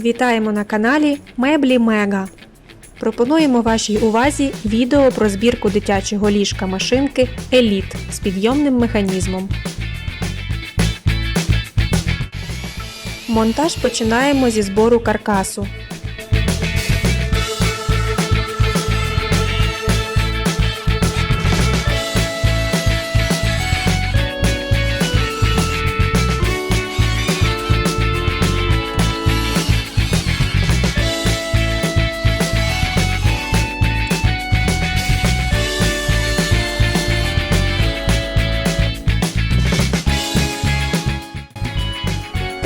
Вітаємо на каналі Меблі Мега. Пропонуємо вашій увазі відео про збірку дитячого ліжка машинки Еліт з підйомним механізмом. Монтаж починаємо зі збору каркасу.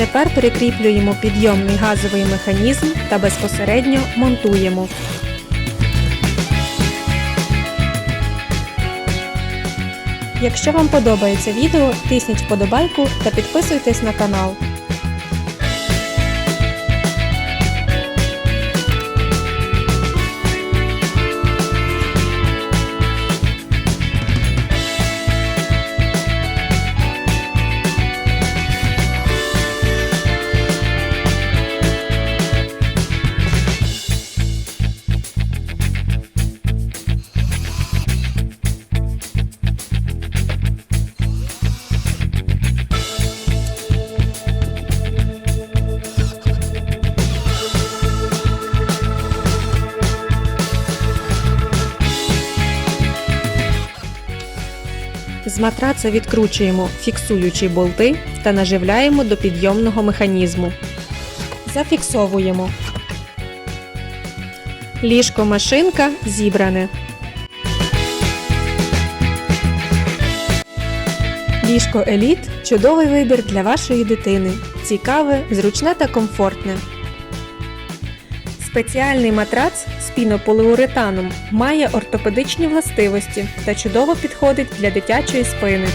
Тепер прикріплюємо підйомний газовий механізм та безпосередньо монтуємо. Якщо вам подобається відео, тисніть вподобайку та підписуйтесь на канал. З матраца відкручуємо фіксуючі болти та наживляємо до підйомного механізму. Зафіксовуємо. Ліжко машинка зібране. Ліжко Еліт чудовий вибір для вашої дитини. Цікаве, зручне та комфортне. Спеціальний матрац з пінополіуретаном має ортопедичні властивості та чудово підходить для дитячої спини.